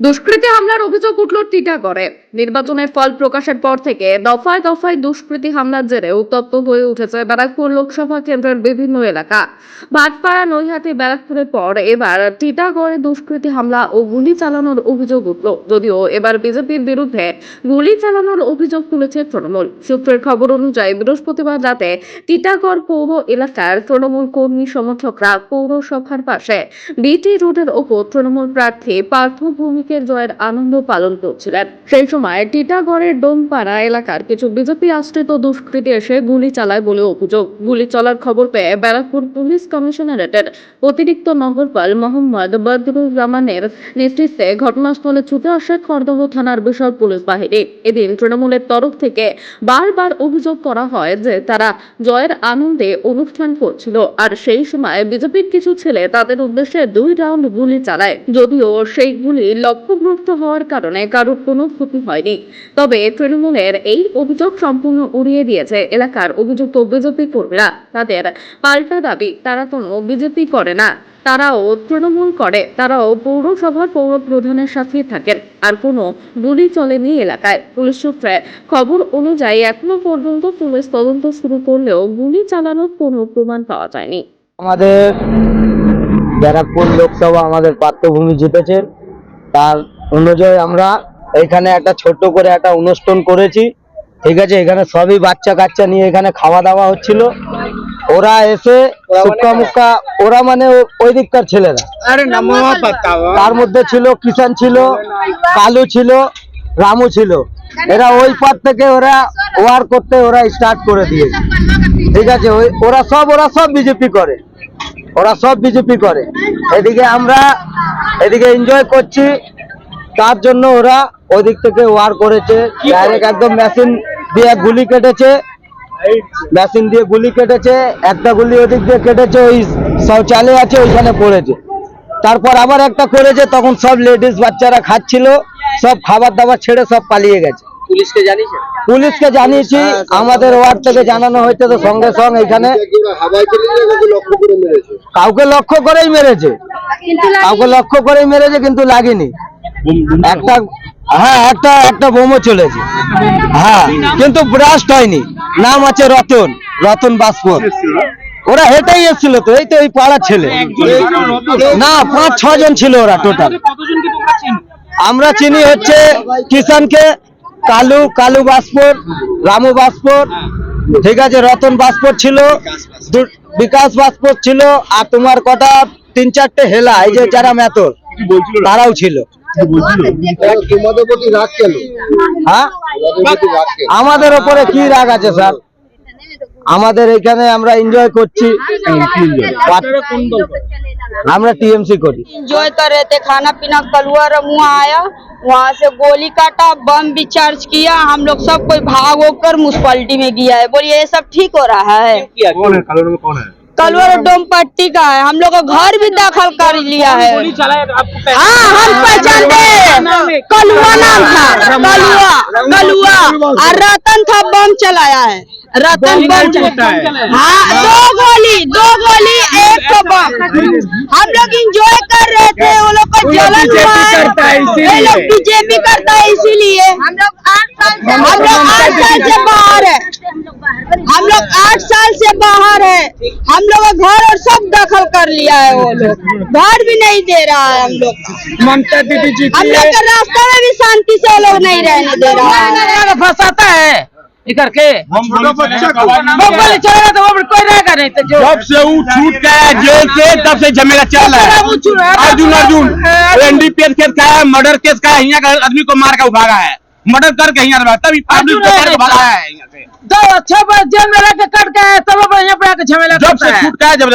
দুষ্কৃতী হামলার অভিযোগ উঠল টিটাগড়ে। নির্বাচনের ফল প্রকাশের পর থেকে দফায় দফায় দুষ্কৃতী হামলার জেরে উত্তপ্ত হয়ে উঠেছে ব্যারাকপুর লোকসভা কেন্দ্রের বিভিন্ন এলাকা। ভাটপাড়া নৈহাটি, ব্যারাকপুরের পর এবার টিটাগড়ে দুষ্কৃতী হামলা ও গুলি চালানোর অভিযোগ উঠল। যদিও এবার বিজেপির বিরুদ্ধে গুলি চালানোর অভিযোগ তুলেছে তৃণমূল। সূত্রের খবর অনুযায়ী বৃহস্পতিবার রাতে টিটাগড় পৌর এলাকার তৃণমূল কর্মী সমর্থকরা পৌরসভার পাশে বিটি রোডের ওপর তৃণমূল প্রার্থী পার্থ ভৌমিকের জয়ের আনন্দ পালন করছিলেন। সেই সময় টিটাগড়ের ডোমপাড়া এলাকার কিছু বিজেপি আশ্রিত দুষ্কৃতী এসে গুলি চালায় বলে অভিযোগ। গুলি চলার খবর পেয়ে ব্যারাকপুর পুলিশ কমিশনারেটের অতিরিক্ত নগরপাল মোহাম্মদ বদরুর রহমানের নেতৃত্বে ঘটনাস্থলে ছুটে আসে খড়দহ থানার বিশাল পুলিশ বাহিনী। এদিন তৃণমূলের তরফ থেকে বারবার অভিযোগ করা হয় যে তারা জয়ের আনন্দে অনুষ্ঠান করছিল। আর সেই সময় বিজেপির কিছু ছেলে তাদের উদ্দেশ্যে দুই রাউন্ড গুলি চালায়। যদিও সেই গুলি লক্ষ্যভ্রষ্ট হওয়ার কারণে কারোর কোনো ক্ষতি হয়নি। তবে তৃণমূলের এই অভিযোগ সম্পূর্ণ উড়িয়ে দিয়েছে এলাকার অভিযুক্ত বিজেপি কর্মীরা। তাদের পাল্টা দাবি, তারা কোনো বিজেপি করে না। তারাও তৃণমূল করে, তারাও পৌরসভার পৌর প্রধানের সাথেই থাকেন আর কোনো গুলি চলেনি এলাকায়। পুলিশ সূত্রে খবর অনুযায়ী এখনও পর্যন্ত পুলিশ তদন্ত শুরু করলেও গুলি চালানোর কোনো প্রমাণ পাওয়া যায়নি। আমাদের ব্যারাকপুর লোকসভা আমাদের পার্থভূমি জিতেছে। তার অনুযায়ী আমরা এখানে একটা ছোট করে একটা অনুষ্ঠান করেছি। ঠিক আছে এখানে সবই বাচ্চা কাচ্চা নিয়ে এখানে খাওয়া দাওয়া হচ্ছিল। ওরা এসে মুক্কা ওরা মানে ওই দিককার ছেলেরা। তার মধ্যে ছিল কিষান ছিল কালু ছিল রামু ছিল। এরা ওই পার থেকে ওরা ওয়ার করতে ওরা স্টার্ট করে দিয়েছে। ঠিক আছে ওই ওরা সব ওরা সব বিজেপি করে। ওরা সব বিজেপি করে। এদিকে আমরা এদিকে এনজয় করছি। তার জন্য ওরা ওদিক থেকে ওয়ার করেছে। ডাইরেক্ট একদম মেশিন দিয়ে গুলি কেটেছে। মেশিন দিয়ে গুলি কেটেছে। একটা গুলি ওদিক দিয়ে কেটেছে ওই শৌচালয় আছে ওইখানে পড়েছে। তারপর আবার একটা করেছে তখন সব লেডিস বাচ্চারা খাচ্ছিল। সব খাবার দাবার ছেড়ে সব পালিয়ে গেছে। পুলিশকে জানিস পুলিশকে জানিয়েছি আমাদের ওয়ার্ড থেকে জানানো হয়েছে তো সঙ্গে সঙ্গে এখানে। হাওয়াই চলে গিয়ে ওকে লক্ষ্য করে মেরেছে। কাউকে লক্ষ্য করেই মেরেছে কাউকে লক্ষ্য করেই মেরেছে কিন্তু লাগেনি। একটা হ্যাঁ একটা একটা বোমও চলেছে। হ্যাঁ কিন্তু ব্রাস্ট হয়নি। নাম আছে রতন রতন বাসপর ওরা হেঁটেই এসেছিল তো এই তো এই পাড়ার ছেলে। না পাঁচ ছজন ছিল ওরা টোটাল আমরা চিনি হচ্ছে কিষানকে কালু কালু বাসপর রামু বাসপর ঠিক আছে রতন বাসপর ছিল বিকাশ বাসপর ছিল আর তোমার কটা তিন চারটে হেলা এই যে যারা মেতর তারাও ছিল। হ্যাঁ? আমাদের ওপরে কি রাগ আছে স্যার? আমাদের এখানে আমরা এনজয় করছি। আমরা টিএমসি করি इंजॉय कर रहे थे खाना पीना कलुआ रमुआ आया वहाँ से गोली काटा बम भी चार्ज किया हम लोग सब कोई भाग होकर म्यूनसिपालिटी में गया है बोलिए ये सब ठीक हो रहा है कौन है कालोनी में कौन है कलुआ डोम पट्टी का है। हम लोग का घर भी दखल कर लिया है। हाँ हम पहचानते हैं कलुआ नाम था। कलुआ कलुआ। और रतन था बम चलाया है। रतन बम चलाया हाँ। दो गोली दो गोली एक तो बम। हम लोग इंजॉय कर रहे थे वो लोग का जलन हुआ। है लोग बीजेपी करता है इसीलिए। हम लोग आठ साल से हम लोग आठ साल से बाहर है। हम लोग आठ साल से बाहर है। हम लोग घर और सब दखल कर लिया है वो लोग। घर भी नहीं दे रहा है हम लोग। ममता दीदी जी हम लोग के रास्ते में भी शांति से वो लोग नहीं रहने दे रहा है। फंसाता है। करके तो कोई रहेगा नहीं तो जो जब से वो छूट गया जेल से तब से झमेला चल रहा है। अर्जुन अर्जुन। एनडीपीएस केस का है मर्डर केस का है यहाँ का आदमी को मार का उभागा है। मर्डर करके यहाँ रहता भी पब्लिक को के है यहाँ से। तो अच्छा बस जेल में रह के कट गए तब वो यहाँ पे आके झमेला जब करता से है। छूट गया जब